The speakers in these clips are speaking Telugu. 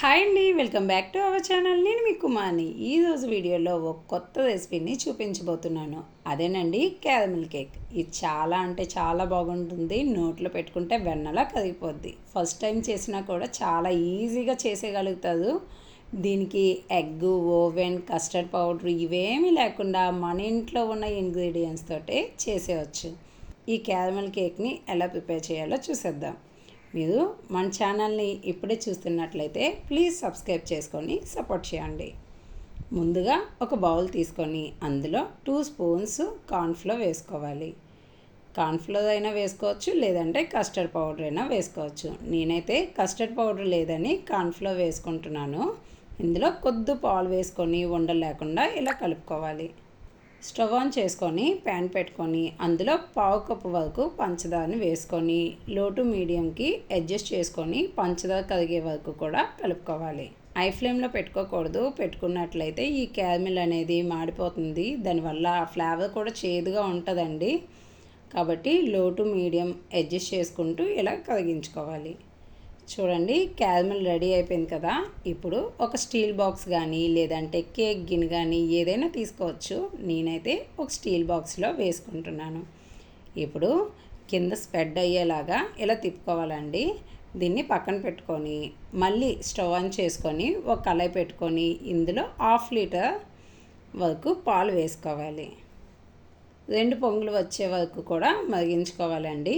హాయ్ అండి welcome back to our channel. నేను మీ కుమార్ని. ఈరోజు వీడియోలో ఒక కొత్త రెసిపీని చూపించబోతున్నాను. అదేనండి క్యారమిల్ కేక్. ఇది చాలా అంటే చాలా బాగుంటుంది. నోట్లో పెట్టుకుంటే వెన్నలా కరిగిపోద్ది. ఫస్ట్ టైం చేసినా కూడా చాలా ఈజీగా చేసేయగలుగుతారు. దీనికి ఎగ్ ఓవెన్ కస్టర్డ్ పౌడర్ ఇవేమీ లేకుండా మన ఇంట్లో ఉన్న ఇంగ్రీడియంట్స్ తోటే చేసేయచ్చు. ఈ క్యారమిల్ కేక్ని ఎలా ప్రిపేర్ చేయాలో చూసేద్దాం. మీరు మన ఛానల్ని ఇప్పుడే చూస్తున్నట్లయితే ప్లీజ్ సబ్స్క్రైబ్ చేసుకొని సపోర్ట్ చేయండి. ముందుగా ఒక బౌల్ తీసుకొని అందులో టూ స్పూన్స్ కార్న్ఫ్లోర్ వేసుకోవాలి. కార్న్ఫ్లోర్ అయినా వేసుకోవచ్చు లేదంటే కస్టర్డ్ పౌడర్ అయినా వేసుకోవచ్చు. నేనైతే కస్టర్డ్ పౌడర్ లేదని కార్న్ఫ్లోర్ వేసుకుంటున్నాను. ఇందులో కొద్ది పాలు వేసుకొని ఉండలేకుండా ఇలా కలుపుకోవాలి. స్టవ్ ఆన్ చేసుకొని ప్యాన్ పెట్టుకొని అందులో పావు కప్పు వరకు పంచదారని వేసుకొని లో టు మీడియంకి అడ్జస్ట్ చేసుకొని పంచదార కరిగే వరకు కూడా కలుపుకోవాలి. ఐ ఫ్లేమ్లో పెట్టుకోకూడదు. పెట్టుకున్నట్లయితే ఈ క్యారమిల్ అనేది మాడిపోతుంది. దానివల్ల ఫ్లేవర్ కూడా చేదుగా ఉంటుందండి. కాబట్టి లో టు మీడియం అడ్జస్ట్ చేసుకుంటూ ఇలా కరిగించుకోవాలి. చూడండి క్యారమెల్ రెడీ అయిపోయింది కదా. ఇప్పుడు ఒక స్టీల్ బాక్స్ కానీ లేదంటే కేక్ గిన్నె కానీ ఏదైనా తీసుకోవచ్చు. నేనైతే ఒక స్టీల్ బాక్స్లో వేసుకుంటున్నాను. ఇప్పుడు కింద స్ప్రెడ్ అయ్యేలాగా ఇలా తిప్పుకోవాలండి. దీన్ని పక్కన పెట్టుకొని మళ్ళీ స్టవ్ ఆన్ చేసుకొని ఒక కళాయి పెట్టుకొని ఇందులో హాఫ్ లీటర్ వరకు పాలు వేసుకోవాలి. రెండు పొంగులు వచ్చే వరకు కూడా మరిగించుకోవాలండి.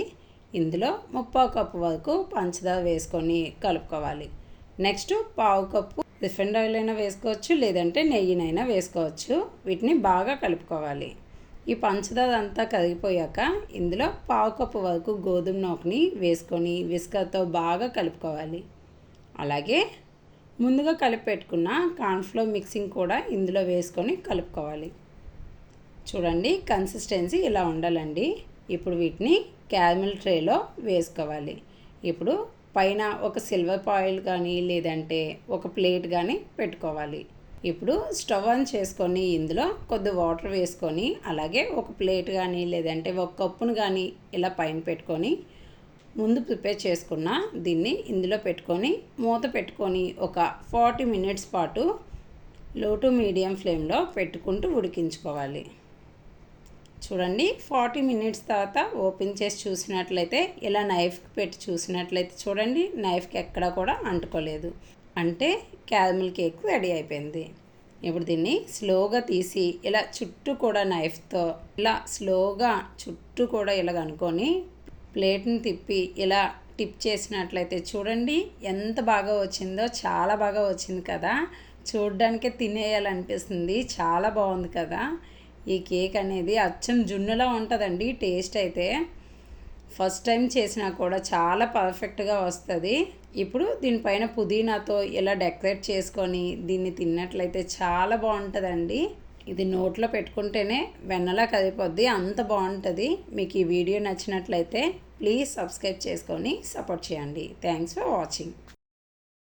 ఇందులో ముప్పావు కప్పు వరకు పంచదార వేసుకొని కలుపుకోవాలి. నెక్స్ట్ పావు కప్పు రిఫైండ్ ఆయిల్ అయినా వేసుకోవచ్చు లేదంటే నెయ్యినైనా వేసుకోవచ్చు. వీటిని బాగా కలుపుకోవాలి. ఈ పంచదార అంతా కరిగిపోయాక ఇందులో పావు కప్పు వరకు గోధుమ నూకని వేసుకొని విస్కర్తో బాగా కలుపుకోవాలి. అలాగే ముందుగా కలిపి పెట్టుకున్న కార్న్ఫ్లోర్ మిక్సింగ్ కూడా ఇందులో వేసుకొని కలుపుకోవాలి. చూడండి కన్సిస్టెన్సీ ఇలా ఉండాలండి. ఇప్పుడు వీటిని క్యారమిల్ ట్రేలో వేసుకోవాలి. ఇప్పుడు పైన ఒక సిల్వర్ పాయిల్ కానీ లేదంటే ఒక ప్లేట్ కానీ పెట్టుకోవాలి. ఇప్పుడు స్టవ్ ఆన్ చేసుకొని ఇందులో కొద్ది వాటర్ వేసుకొని అలాగే ఒక ప్లేట్ కానీ లేదంటే ఒక కప్పును కానీ ఇలా పైన పెట్టుకొని ముందు ప్రిపేర్ చేసుకున్న దీన్ని ఇందులో పెట్టుకొని మూత పెట్టుకొని ఒక ఫార్టీ మినిట్స్ పాటు లో టు మీడియం ఫ్లేమ్లో పెట్టుకుంటూ ఉడికించుకోవాలి. చూడండి ఫార్టీ మినిట్స్ తర్వాత ఓపెన్ చేసి చూసినట్లయితే ఇలా నైఫ్కి పెట్టి చూసినట్లయితే చూడండి నైఫ్కి ఎక్కడా కూడా అంటుకోలేదు. అంటే క్యారమిల్ కేక్ రెడీ అయిపోయింది. ఇప్పుడు దీన్ని స్లోగా తీసి ఇలా చుట్టూ కూడా నైఫ్తో ఇలా స్లోగా చుట్టూ కూడా ఇలా అనుకొని ప్లేట్ని తిప్పి ఇలా టిప్ చేసినట్లయితే చూడండి ఎంత బాగా వచ్చిందో చాలా బాగా వచ్చింది కదా. చూడ్డానికే తినేయాలనిపిస్తుంది చాలా బాగుంది కదా. ఈ కేక్ అనేది అచ్చం జున్నులా ఉంటుందండి టేస్ట్ అయితే. ఫస్ట్ టైం చేసినా కూడా చాలా పర్ఫెక్ట్గా వస్తుంది. ఇప్పుడు దీనిపైన పుదీనాతో ఇలా డెకరేట్ చేసుకొని దీన్ని తిన్నట్లయితే చాలా బాగుంటుందండి. ఇది నోట్లో పెట్టుకుంటేనే వెన్నలా కదిపోద్ది అంత బాగుంటుంది. మీకు ఈ వీడియో నచ్చినట్లయితే ప్లీజ్ సబ్స్క్రైబ్ చేసుకొని సపోర్ట్ చేయండి. Thanks for watching.